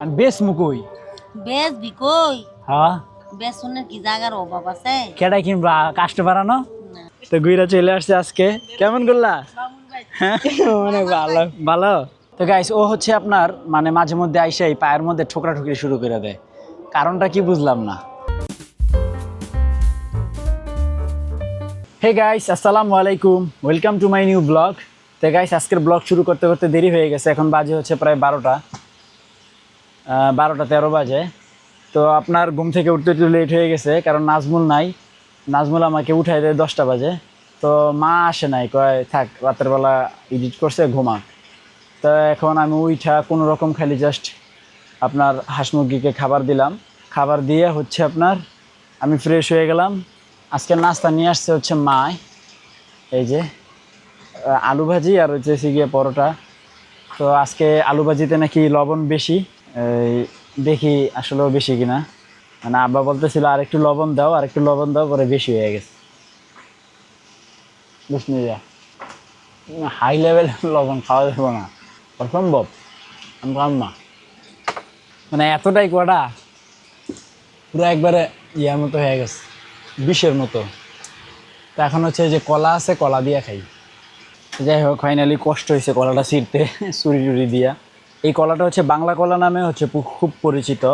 আর বেশ মুকুই। বেশ বিকই। হ্যাঁ। বেসনের কি জায়গার অভাব আছে? কেডা কিনবা? কাষ্ট বাড়ানো তো গুইরা চলে আসছে আজকে। কেমন করলা? হ্যাঁ? অনেক ভালো। ভালো। তো গাইস ও হচ্ছে আপনার মানে মাঝে মধ্যে আইসে এই পায়ের মধ্যে ঠোকরা ঠুকরি শুরু করে দেয়। কারণটা কি বুঝলাম না। হে গাইস আসসালামু আলাইকুম। Welcome to my new blog তো গাইস আজকের ব্লগ শুরু করতে করতে দেরি হয়ে গেছে। এখন বাজে হচ্ছে প্রায় বারোটা। বারোটা তেরো বাজে। তো আপনার ঘুম থেকে উঠতে একটু লেট হয়ে গেছে, কারণ নাজমুল নাই। নাজমুল আমাকে উঠাই দেয় দশটা বাজে। তো মা আসে নাই, কয়, থাক, রাতের বেলা এডিট করছে ঘুমা তো এখন আমি উইঠা কোনো রকম খালি জাস্ট আপনার হাঁস মুরগিকে খাবার দিলাম। খাবার দিয়ে হচ্ছে আপনার আমি ফ্রেশ হয়ে গেলাম। আজকে নাস্তা নিয়ে আসছে হচ্ছে মায়। এই যে আলু ভাজি আর হচ্ছে গিয়ে পরোটা। তো আজকে আলু ভাজিতে নাকি লবণ বেশি। দেখি আসলেও বেশি কিনা। মানে আব্বা বলতেছিল আর একটু লবণ দাও আর একটু লবণ দাও, পরে বেশি হয়ে গেছে। বুঝলি যা। হাই লেভেল লবণ খাওয়া যাবে না। অসম্ভব। আমি মানে এতটাই কটা, পুরো একবারে ইয়ার মতো হয়ে গেছে, বিষের মতো। তো এখন হচ্ছে যে কলা আছে, কলা দিয়ে খাই। যাই হোক ফাইনালি কষ্ট হয়েছে কলাটা ছিঁড়তে চুরি টুরি দিয়া। এই কলাটা হচ্ছে বাংলা কলা নামে হচ্ছে খুব পরিচিত।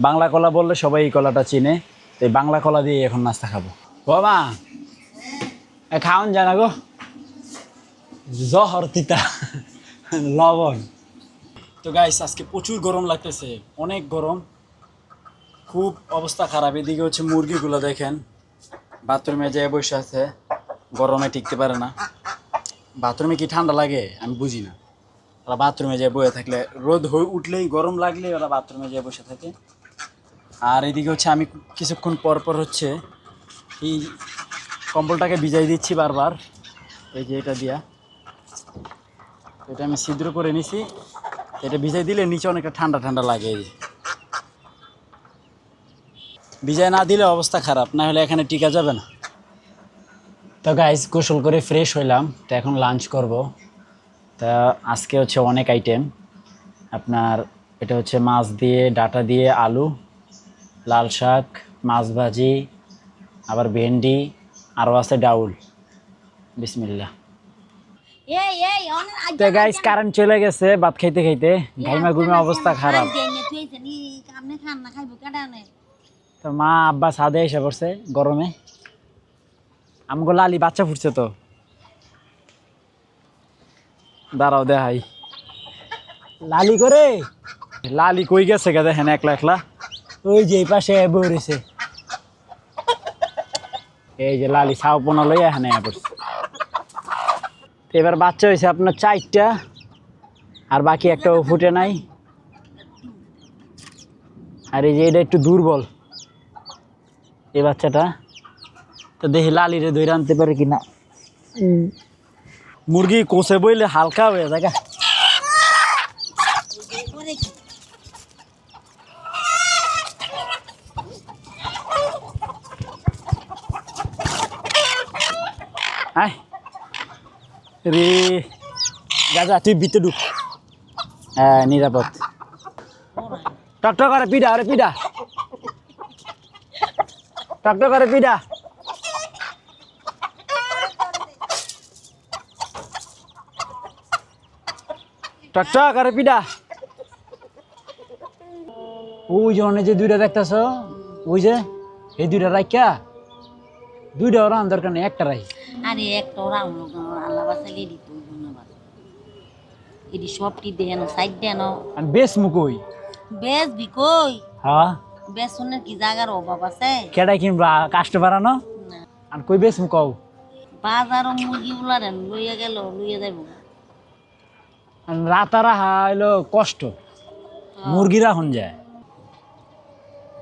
বাংলা কলা বললে সবাই এই কলাটা চিনে। তো এই বাংলা কলা দিয়ে এখন নাস্তা খাব। বাবা খাওয়ান যায় না গো। জহর তিতা। লবণ। তো গাইস আজকে প্রচুর গরম লাগতেছে। অনেক গরম। খুব অবস্থা খারাপ। এদিকে হচ্ছে মুরগিগুলো দেখেন। বাথরুমে যেয়ে বসে আছে। গরমে টিকতে পারে না। বাথরুমে কি ঠান্ডা লাগে? আমি বুঝি না। ওরা বাথরুমে যেয়ে বসে থাকলে, রোদ হয়ে উঠলেই গরম লাগলেই ওরা বাথরুমে যেয়ে বসে থাকে। আর এদিকে হচ্ছে আমি কিছুক্ষণ পর পর হচ্ছে এই কম্বলটাকে ভিজাই দিচ্ছি বারবার। এই যে এটা দিয়া। এটা আমি ছিদ্র করে নিছি। এটা ভিজাই দিলে নিচে অনেকটা ঠান্ডা ঠান্ডা লাগে এই ভিজাই না দিলে অবস্থা খারাপ, না হলে এখানে টিকা যাবে না। তো গাইজ গোসল করে ফ্রেশ হইলাম। তো এখন লাঞ্চ করব। তা আজকে হচ্ছে অনেক আইটেম আপনার এটা হচ্ছে মাছ দিয়ে ডাটা দিয়ে আলু লাল শাক মাছ ভাজি আবার ভেন্ডি আরও আছে ডাউল। বিসমিল্লা তো গাইজ কারেন্ট চলে গেছে ভাত খাইতে খাইতে। ঘাইমা ঘুমে অবস্থা খারাপ। তো মা আব্বা সাদে এসে পড়ছে গরমে। আমগো লালি বাচ্চা ফুটছে তো। দাঁড়াও দেখাই। লালি করে? লালি কই গেছে গা দেখেন একলা একলা? ওই যে এই পাশে বইরেছে। এই যে লালি ছাও পোনা লই এখানে পড়ছে। এবার বাচ্চা হয়েছে আপনার চারটা আর বাকি একটাও ফুটে নাই। আর এই যে এটা একটু দুর্বল এই বাচ্চাটা। তো দেখি লালিরে ধরে আনতে পারে কিনা। মুরগি কোষে বইলে হালকা হয়ে যায় আয়। রে, গাজা, তুই ভিতরে ঢুক। হ্যাঁ নিরাপদ। টকটক করে পিডা আরে পিডা টকটক করে পিডা টকটক করে পিডা। ওই যে অনেক যে দুইটা দেখতেছ ওই যে এই দুইটা রাখা দুইটা ওরা দরকার নেই একটা রাখি আরে একটা ওরা আল্লাহ বাসাইলে এডি তো না বাস। এডি সবটি দেন সাইড দেন। আর বেশ মুকই বেশ বিকই হ্যাঁ। বেসনের কি জায়গার অভাব আছে? কেডাই কিনবা কাষ্ট বাড়ানো আর কই বেশ মুকাও বাজারও মুরগি গুলারেন লইয়া গেল লইয়া যাইব। আর রাতারা হইল কষ্ট। মুরগিরা হন যায়।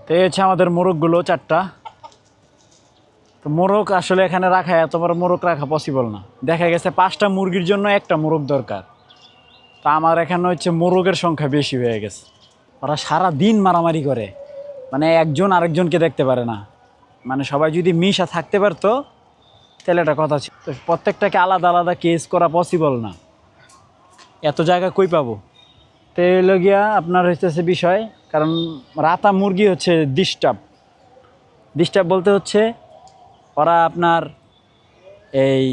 তো এই হচ্ছে আমাদের মোরগগুলো চারটা। তো মোরগ আসলে এখানে রাখা এত বড় মোরগ রাখা পসিবল না। দেখা গেছে পাঁচটা মুরগির জন্য একটা মোরগ দরকার। তা আমার এখানে হচ্ছে মোরগের সংখ্যা বেশি হয়ে গেছে। ওরা সারা দিন মারামারি করে। মানে একজন আরেকজনকে দেখতে পারে না। মানে সবাই যদি মিশা থাকতে পারতো তাহলে একটা কথা ছিল। তো প্রত্যেকটাকে আলাদা আলাদা কেস করা পসিবল না। এত জায়গা কই পাবো? তো এলো গিয়া আপনার হইতেছে বিষয়, কারণ রাতা মুরগি হচ্ছে ডিস্টার্ব। ডিস্টার্ব বলতে হচ্ছে, ওরা আপনার এই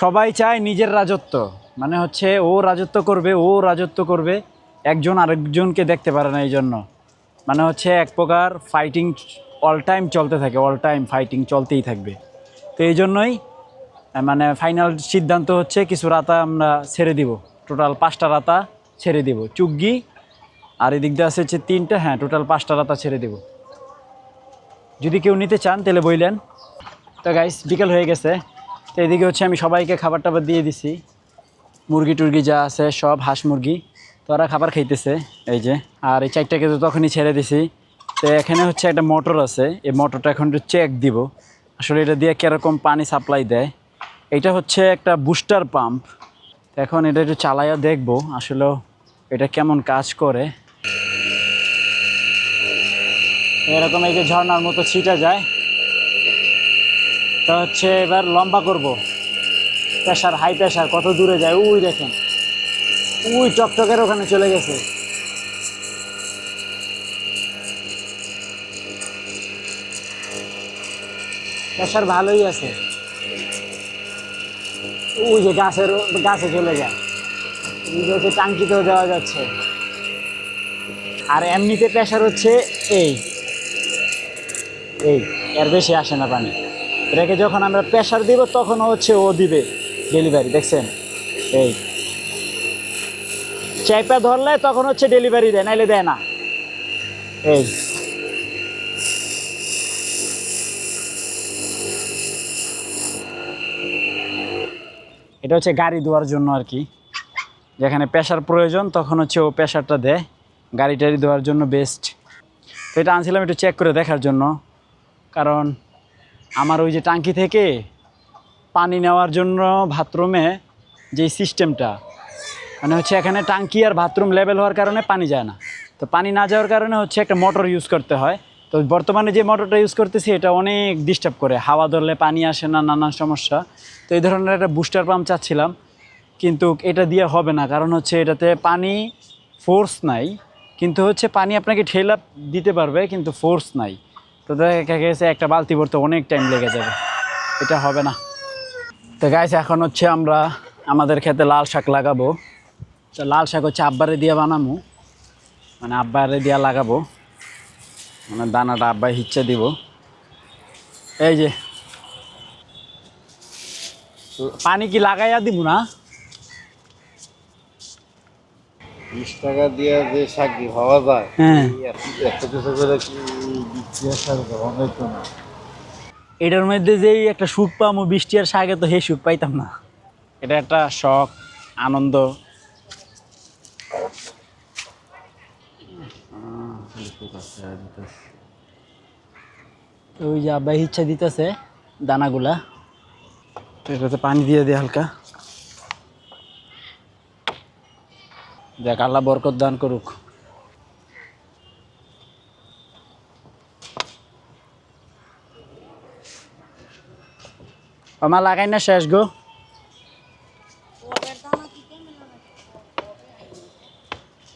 সবাই চায় নিজের রাজত্ব। মানে হচ্ছে ও রাজত্ব করবে, ও রাজত্ব করবে, একজন আরেকজনকে দেখতে পারে না এই জন্য মানে হচ্ছে এক প্রকার ফাইটিং অল টাইম চলতে থাকে অল টাইম ফাইটিং চলতেই থাকবে। তো এই জন্যই মানে ফাইনাল সিদ্ধান্ত হচ্ছে, কিছু রাতা আমরা ছেড়ে দিব। টোটাল পাঁচটা রাতা ছেড়ে দিব। চুগ্গি, আর এদিক দিয়ে আছে হচ্ছে তিনটা হ্যাঁ টোটাল পাঁচটা রাতা ছেড়ে দিব। যদি কেউ নিতে চান, তাহলে বইলেন। তো গাইস বিকেল হয়ে গেছে। তো এদিকে হচ্ছে আমি সবাইকে খাবার টাবার দিয়ে দিছি। মুরগি টুরগি যা আছে, সব হাঁস মুরগি। তো ওরা খাবার খাইতেছে, এই যে। আর এই চারটাকে তো তখনই ছেড়ে দিছি। তো এখানে হচ্ছে একটা মোটর আছে। এই মোটরটা এখন একটু চেক দিব। আসলে এটা দিয়ে কীরকম পানি সাপ্লাই দেয়। এটা হচ্ছে একটা বুস্টার পাম্প এখন এটা একটু চালাইয়া দেখব, আসলে এটা কেমন কাজ করে। এরকম এই যে ঝর্ণার মতো ছিটা যায়, তো হচ্ছে এবার লম্বা করব। প্রেশার হাই প্রেশার কত দূরে যায় উই দেখেন। উই টকটকের ওখানে চলে গেছে। প্রেশার ভালোই আছে। ওই যে গাছের, গাছে চলে যায়। এই হচ্ছে টাঙ্কিতেও দেওয়া যাচ্ছে। আর এমনিতে প্রেশার হচ্ছে এই। এই, এর বেশি আসে না পানি। এটাকে যখন আমরা প্রেশার দিব, তখন হচ্ছে ও দিবে ডেলিভারি দেখছেন? এই। চাইপা ধরলে তখন হচ্ছে ডেলিভারি দেয়, নাইলে দেয় না। এই। এটা হচ্ছে গাড়ি ধোয়ার জন্য আর কি। যেখানে প্রেশার প্রয়োজন, তখন হচ্ছে ও প্রেশারটা দেয়। গাড়ি টাড়ি ধোয়ার জন্য বেস্ট তো এটা আনছিলাম একটু চেক করে দেখার জন্য। কারণ আমার ওই যে টাঙ্কি থেকে পানি নেওয়ার জন্য বাথরুমে যে সিস্টেমটা মানে হচ্ছে এখানে টাঙ্কি আর বাথরুম লেভেল হওয়ার কারণে পানি যায় না। তো পানি না যাওয়ার কারণে হচ্ছে একটা মোটর ইউজ করতে হয়। তো বর্তমানে যে মোটরটা ইউজ করতেছি, এটা অনেক ডিস্টার্ব করে। হাওয়া ধরলে পানি আসে না, নানান সমস্যা। তো এই ধরনের একটা বুস্টার পাম্প চাচ্ছিলাম। কিন্তু এটা দিয়ে হবে না। কারণ হচ্ছে এটাতে পানি ফোর্স নাই। কিন্তু হচ্ছে পানি আপনাকে ঠেলা দিতে পারবে, কিন্তু ফোর্স নাই। তো দেখা গেছে একটা বালতি ভরতে অনেক টাইম লেগে যাবে। এটা হবে না। তো গাইছে এখন হচ্ছে আমরা আমাদের খেতে লাল শাক লাগাবো। তো লাল শাক হচ্ছে আব্বারে দিয়ে বানাবো মানে আব্বারে দিয়া লাগাবো। মানে দানাটা আব্বাই হিচ্ছে দিব। এই যে। পানি কি লাগাইয়া দিব না? বিশ টাকা দিয়ে যে পাওয়া যায় হ্যাঁ। শাক পাওয়া না? এটার মধ্যে যেই একটা সুখ পামো বৃষ্টি আর শাকে তো হে সুখ পাইতাম না। এটা একটা শখ আনন্দ ওই যে আব্বাই ইচ্ছা দিতেছে দানাগুলা। এটাতে পানি দিয়ে দে হালকা। দেখ আল্লাহ বরকত দান করুক। আমার লাগাই না শেষ গো।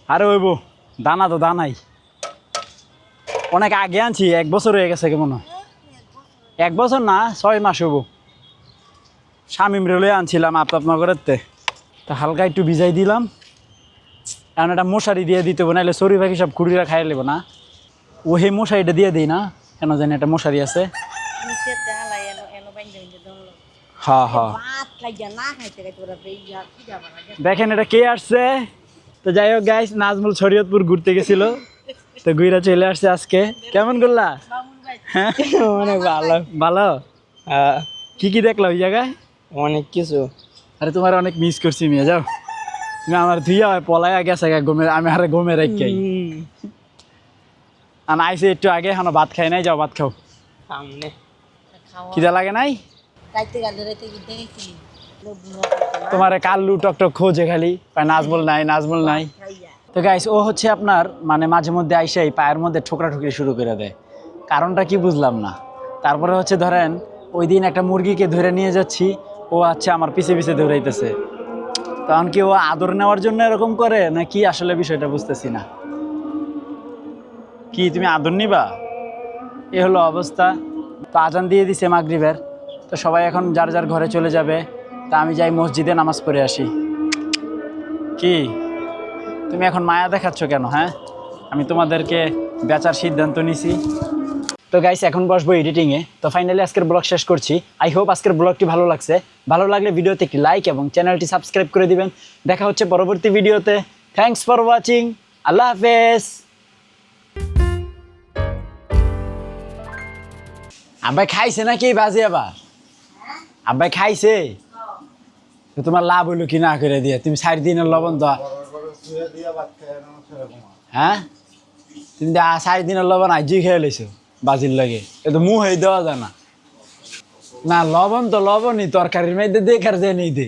আরে ওইব দানা তো দানাই। অনেক আগে আনছি, এক বছর হয়ে গেছে কেমন। এক বছর না, ছয় মাস হব। স্বামীম রেলে আনছিলাম আপনাপনগরের তে হালকা একটু ভিজাই দিলাম। এখন একটা মশারি দিয়ে দিতে হবে নাহলে চড়ি পাখি সব খুঁড়িরা খাই নেব না। ও হে মশারিটা দিয়ে দিই না, কেন জানি একটা মশারি আছে। দেখেন এটা কে আসছে? তো যাই হোক গাইস নাজমুল শরীয়তপুর ঘুরতে গেছিল। তো ঘুরা চলে আসছে আজকে। কেমন করলা? হ্যাঁ? অনেক ভালো। ভালো? হ্যাঁ, কি কি দেখলা ওই জায়গায়? অনেক কিছু। আরে তোমার অনেক মিস করছি মিয়া যাও। তুমি আমার ধুইয়া হয় পলাইয়া গেছে গা আমি আরে গমে রেখে আমি আইসে একটু আগে এখন ভাত খাই নাই যাও ভাত খাও। সামনে। খিদা লাগে নাই? তোমার কাল্লু টকটক খোঁজে খালি। নাজমুল নাই নাজমুল নাই। তো গাইস ও হচ্ছে আপনার মানে মাঝে মধ্যে আইসে আইসাই পায়ের মধ্যে ঠোকরা ঠুকরি শুরু করে দেয়। কারণটা কি বুঝলাম না। তারপরে হচ্ছে ধরেন ওই দিন একটা মুরগিকে ধরে নিয়ে যাচ্ছি, ও আচ্ছা আমার পিছে পিছে দৌড়াইতেছে। তখন কি ও আদর নেওয়ার জন্য এরকম করে না কি আসলে বিষয়টা বুঝতেছি না? কি, তুমি আদর নিবা? এ হলো অবস্থা। তো আজান দিয়ে দিছে মাগরিবের। তো সবাই এখন যার যার ঘরে চলে যাবে। তা আমি যাই মসজিদে নামাজ পড়ে আসি। কি? তুমি এখন মায়া দেখাচ্ছ কেন হ্যাঁ? আমি তোমাদেরকে বেচার সিদ্ধান্ত নিছি। তো গাইস এখন বসবো এডিটিংয়ে তো ফাইনালি আজকের ব্লগ শেষ করছি। আই হোপ আজকের ব্লগটি ভালো লাগছে। ভালো লাগলে ভিডিওতে একটি লাইক এবং চ্যানেলটি সাবস্ক্রাইব করে দিবেন। দেখা হচ্ছে পরবর্তী ভিডিওতে থ্যাঙ্কস ফর ওয়াচিং আল্লাহ হাফেজ। আব্বাই খাইছে নাকি বাজে আবার? আব্বাই খাইছে? তোমার লাভ হইল কি না করে দিয়ে? তুমি চার দিনের লবণ তো দিয়ে হ্যাঁ? তুমি আ- দিনের লবণ আজি খেয়ে লৈছো বাজির লাগে। এ মু হয়ে দেওয়া জানা? না লবণ তো লবণই তরকারির মধ্যে দেখার যে নেই দে